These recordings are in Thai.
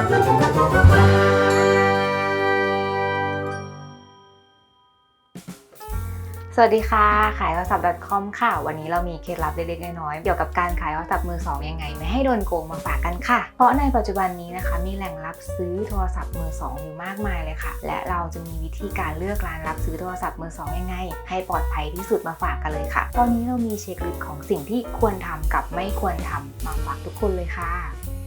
สวัสดีค่ะ ขายโทรศัพท์ .com ค่ะ วันนี้เรามีเคล็ดลับเล็กๆน้อยๆเกี่ยวกับการขายโทรศัพท์มือสองยังไง ไม่ให้โดนโกงมาฝากกันค่ะ เพราะในปัจจุบันนี้นะคะ มีแหล่งรับซื้อโทรศัพท์มือสองอยู่มากมายเลยค่ะ และเราจะมีวิธีการเลือกร้านรับซื้อโทรศัพท์มือสองยังไง ให้ปลอดภัยที่สุดมาฝากกันเลยค่ะ ตอนนี้เรามีเช็คลิสต์ของสิ่งที่ควรทำกับไม่ควรทำมาฝากทุกคนเลยค่ะ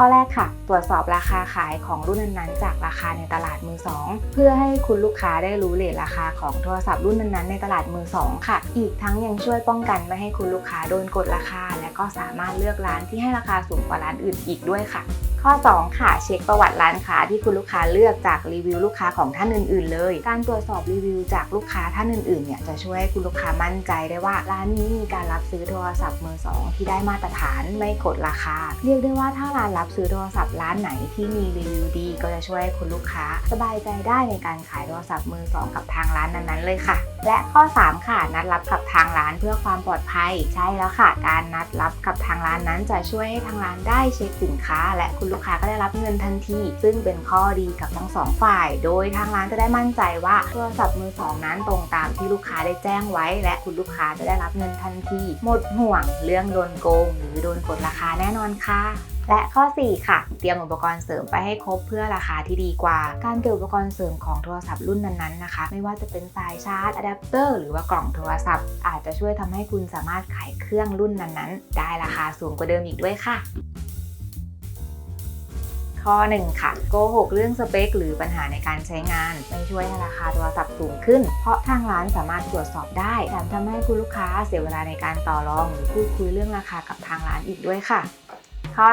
ข้อแรกค่ะ ตรวจสอบราคาขายของรุ่นนั้นๆ จากราคาในตลาดมือสองเพื่อให้คุณลูกค้าได้รู้เรทราคาของโทรศัพท์รุ่นนั้นๆในตลาดมือสองค่ะ อีกทั้งยังช่วยป้องกันไม่ให้คุณลูกค้าโดนกดราคา และก็สามารถเลือกร้านที่ให้ราคาสูงกว่าร้านอื่นอีกด้วยค่ะข้อ 2 ค่ะ เช็คประวัติร้านค้าที่คุณลูกค้าเลือกจากรีวิวลูกค้าของท่านอื่น ๆ เลย การตรวจสอบรีวิวจากลูกค้าท่านอื่น ๆ เนี่ยจะช่วยให้คุณลูกค้ามั่นใจได้ว่าร้านนี้มีการรับซื้อโทรศัพท์มือสองที่ได้มาตรฐานไม่กดราคา เรียกได้ว่าถ้าร้านรับซื้อโทรศัพท์ร้านไหนที่มีรีวิวดี ก็จะช่วยให้คุณลูกค้า สบายใจได้ในการขายโทรศัพท์มือสองกับทางร้านนั้น ๆ เลยค่ะและข้อ 3 ค่ะ นัดรับกับทางร้านเพื่อความปลอดภัย ใช่แล้วค่ะ การนัดรับกับทางร้านนั้นจะช่วยให้ทางร้านได้เช็คสินค้า และคุณลูกค้าก็ได้รับเงินทันที ซึ่งเป็นข้อดีกับทั้งสองฝ่าย โดยทางร้านจะได้มั่นใจว่าโทรศัพท์มือสองนั้นตรงตามที่ลูกค้าได้แจ้งไว้ และคุณลูกค้าจะได้รับเงินทันที หมดห่วงเรื่องโดนโกง หรือโดนกดราคาแน่นอนค่ะ และข้อ 4 ค่ะ เตรียมอุปกรณ์เสริมไปให้ครบเพื่อราคาที่ดีกว่า การเก็บอุปกรณ์เสริมของโทรศัพท์รุ่นนั้นๆนะคะ ไม่ว่าจะเป็นสายชาร์จอะแดปเตอร์หรือว่ากล่องโทรศัพท์ อาจจะช่วยทำให้คุณสามารถขายเครื่องรุ่นนั้นๆ ได้ราคาสูงกว่าเดิมอีกด้วยค่ะ ข้อ 1 ค่ะ โกหกเรื่องสเปค หรือปัญหาในการใช้งานไม่ช่วยให้ราคาโทรศัพท์สูงขึ้น เพราะทางร้านสามารถตรวจสอบได้แถมทำให้คุณลูกค้าเสียเวลาในการต่อรองหรือพูดคุยเรื่องราคากับทางร้านอีกด้วยค่ะ ข้อ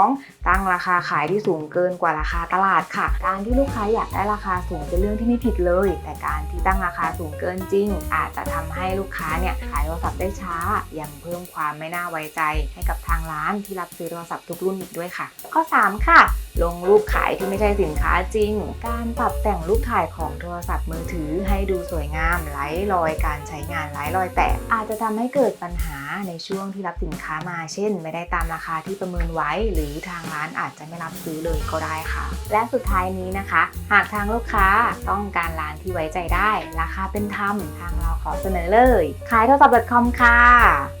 2 ตั้งราคาขายที่สูงเกินกว่าราคาตลาดค่ะ การที่ลูกค้าอยากได้ราคาสูงเป็นเรื่องที่ไม่ผิดเลย แต่การที่ตั้งราคาสูงเกินจริง อาจจะทำให้ลูกค้าเนี่ยขายโทรศัพท์ได้ช้า ยังเพิ่มความไม่น่าไว้ใจ ให้กับทางร้านที่รับซื้อโทรศัพท์ทุกรุ่นอีกด้วยค่ะ ข้อ 3 ค่ะ ลงรูปขายที่ไม่ใช่สินค้าจริง การปรับแต่งรูปถ่ายของโทรศัพท์มือถือให้ดูสวยงามไร้รอยการใช้งานไร้รอยแตกอาจจะทำให้เกิดปัญหาในช่วงที่รับสินค้ามาเช่น ไม่ได้ตามราคาที่ประเมินไว้ หรือทางร้านอาจจะไม่รับซื้อเลยก็ได้ค่ะ และสุดท้ายนี้นะคะ หากทางลูกค้าต้องการร้านที่ไว้ใจได้ ราคาเป็นธรรมทางเราขอเสนอเลยขายโทรศัพท์ .com ค่ะ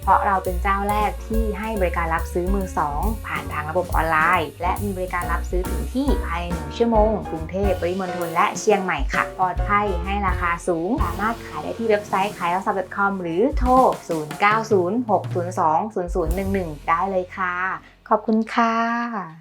เพราะเราเป็นเจ้าแรกที่ให้บริการรับซื้อมือสองผ่านทางระบบออนไลน์ และมีบริการรับซื้อถึงที่ภายในหนึ่งชั่วโมง กรุงเทพปริมณฑลและเชียงใหม่ค่ะ ปลอดภัยให้ราคาสูง สามารถขายได้ที่เว็บไซต์ขายโทรศัพท์ .com หรือโทร 0906020011 ได้เลยค่ะ ขอบคุณค่ะ